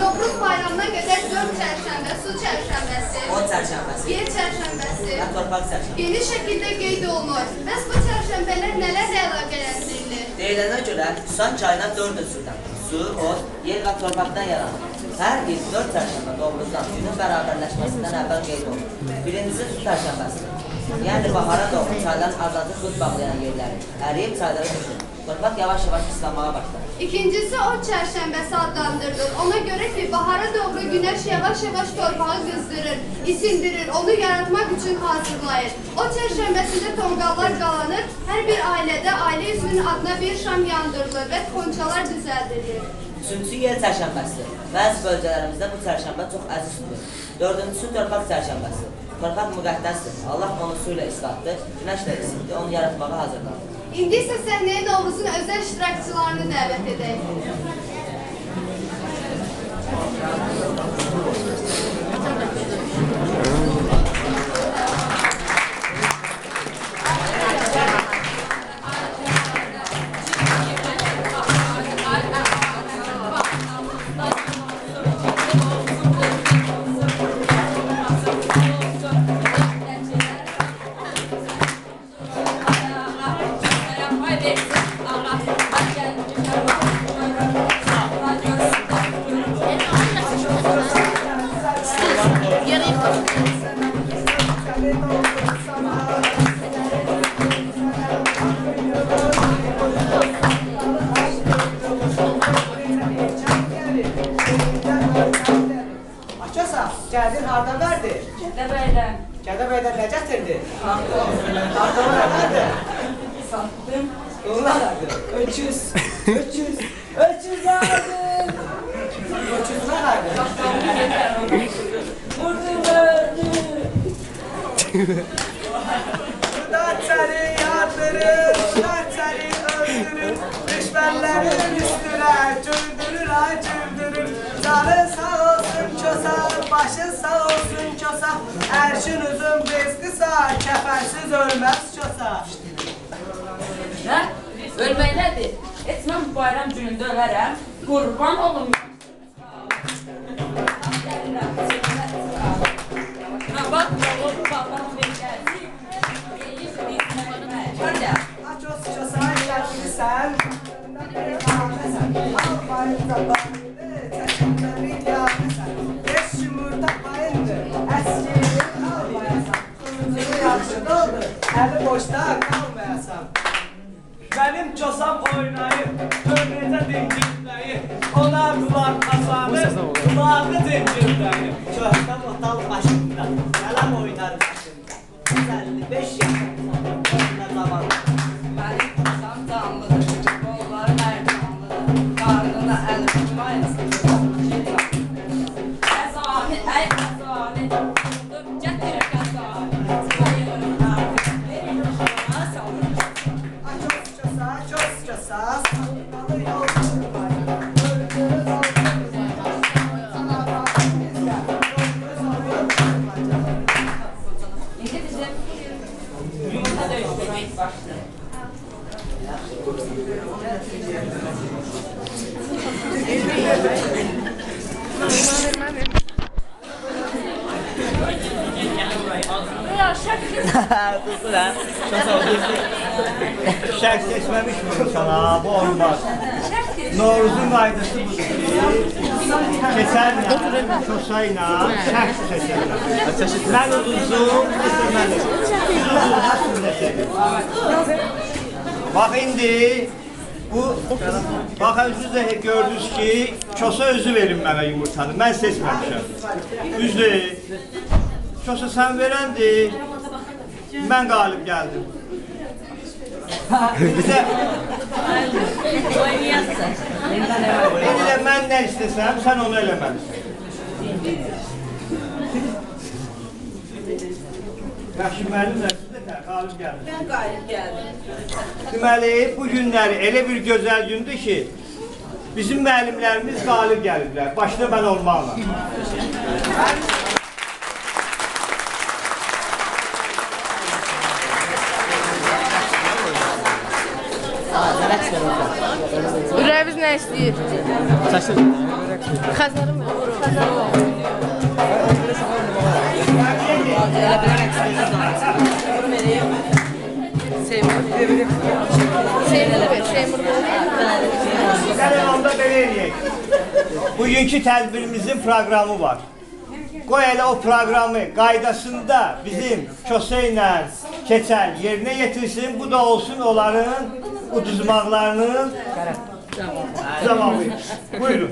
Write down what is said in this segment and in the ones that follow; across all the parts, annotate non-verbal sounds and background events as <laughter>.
Novruz bayramına qədər dörd çərşənbə, su çərşənbəsi, O çərşənbəsi. yer çərşənbəsi torpaq çərşənbəsi. geniş şəkildə qeyd olunur. Bəs bu çərşənbələr nələrlə əlaqələndirilir? Deyilənə görə Susan çayına dörd üsürdən. Su, od, yer və torpaqdan yaranır. Hər il dörd çərşənbə Novruzdan günün bərabərləşməsindən əvvəl qeyd olunur. Birincisi su çərşənbəsi. Yəni bahara doğru çayların azadlıq buz bağlayan yerləri əriyib çaylara düşür. Fırlat yavaş yavaş ıslanmaya başlar. İkincisi o çerşembesi adlandırılır. Ona göre ki bahara doğru güneş yavaş yavaş torpağı kızdırır, isindirir, onu yaratmak için hazırlayır. O çerşembesinde tongallar qalanır, her bir ailede aile üzvünün adına bir şam yandırılır ve konçalar düzeldilir. Üçüncüsü yer çərşəmbəsi. Bəzi bölgələrimizdə bu çərşəmbə çox əzizdir. Dördüncüsü torpaq çərşəmbəsi. Torpaq müqəddəsdir. Allah onu su ilə ıslatdı, günəşlə isindi, onu yaratmağa hazırladı. İndi isə səhnəyə Novruzun özəl iştirakçılarını dəvət edək. Açasa, Dört səni yardırır, dört səni öldürür. Güldürür. Canın sağ olsun kösa, başın sağ olsun kösa. Ərşin uzun bez qısa, kəfənsiz ölməz kösa. Nə? Ölmək nədir? Heç mən bu bayram günündə ölərəm. Qurban olum. Əli boşda qalmayasan. Benim çosam oynayıp, ömrete dincirleyip, ona kulak asanır, kulağını zincirleyip. Köhte muhtal başında, Sağ ol. Şərh seçməmiş mi sana? Bu olmaz. Novruzun qaydası budur ki, keçərlə, ilə şərh seçərlər. Mən uduzum, mən Bax indi bu bax özünüz də gördünüz ki, çosa özü verin mənə yumurtanı. Mən seçməmişəm. Düzdür. Çosa sən verəndir. Ben galip geldim. <laughs> Bize Eliyle ben ne istesem sen onu elemez. Yaxşı müəllim də qalib gəldi. Mən qalib gəldim. Bu günlər elə bir gözəl gündür ki, bizim müəllimlərimiz qalib gəliblər. Başda mən olmaqla. <laughs> Ürəyimiz nə istəyir? Xəzərim Seymur. Seymur. Seymur. Gəlin onda belə. Bugünkü tədbirimizin proqramı var. Qoy elə o proqramı qaydasında bizim kösə ilə keçən yerinə yetirsin. Bu da olsun onların uduzmaqlarının cavabı. Buyurun.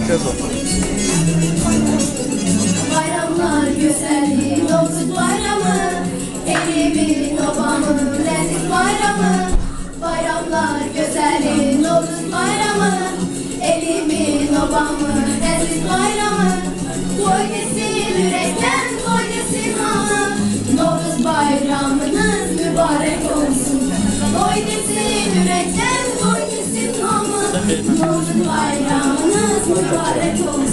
bakacağız o. Bayramlar güzeldi, Domuz bayramı, Elimin obamın leziz bayramı. Bayramlar güzeldi, Domuz bayramı, Elimin obamın leziz bayramı. Koy desin yürekten, koy desin hanım, bayramınız mübarek olsun. Koy desin yürekten, koy desin hanım, bayramı. Thank you.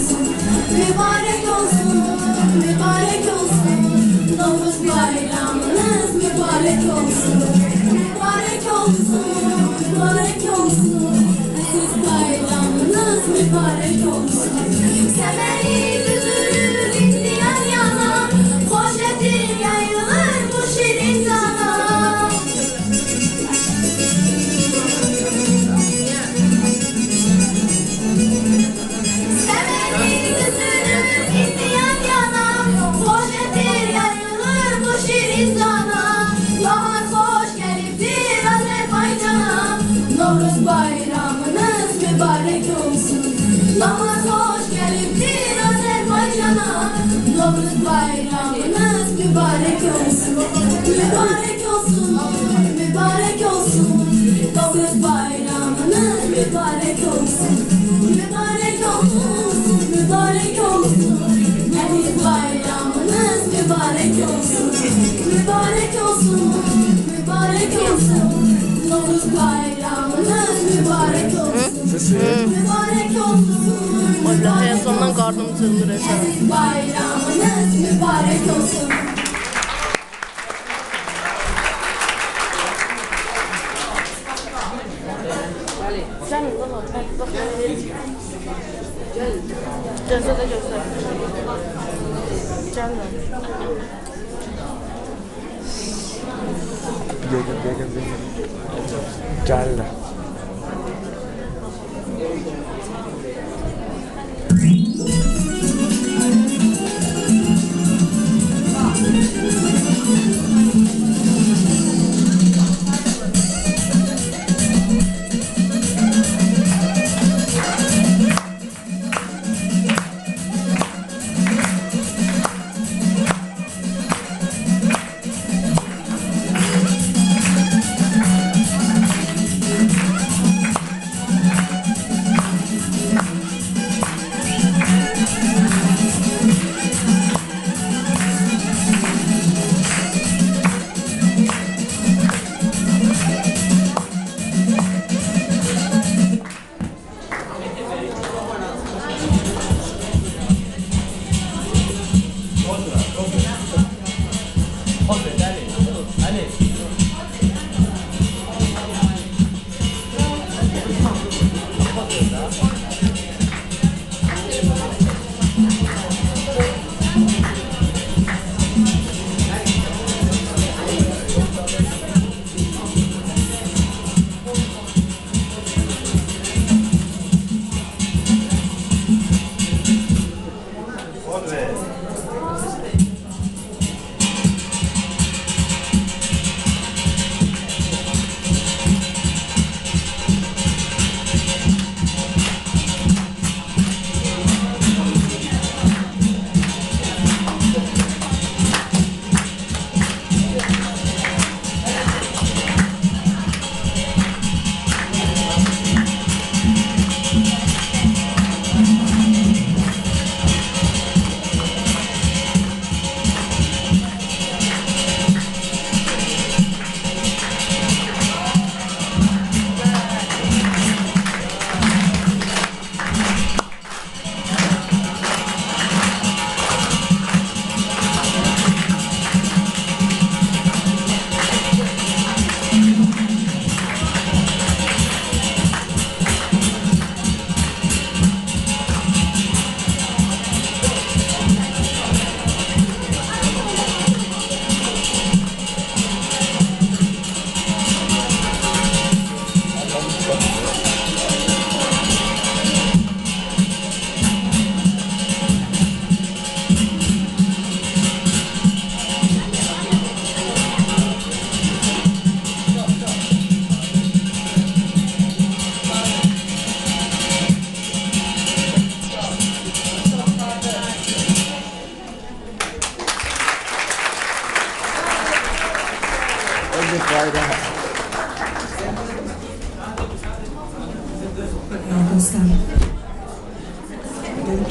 Mübarek olsun. Mübarek olsun. Vallahi en sondan qarnım cırmır esən. Bayramınız mübarek olsun. चल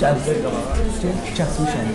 Kəsmişəm. Kəsmişəm.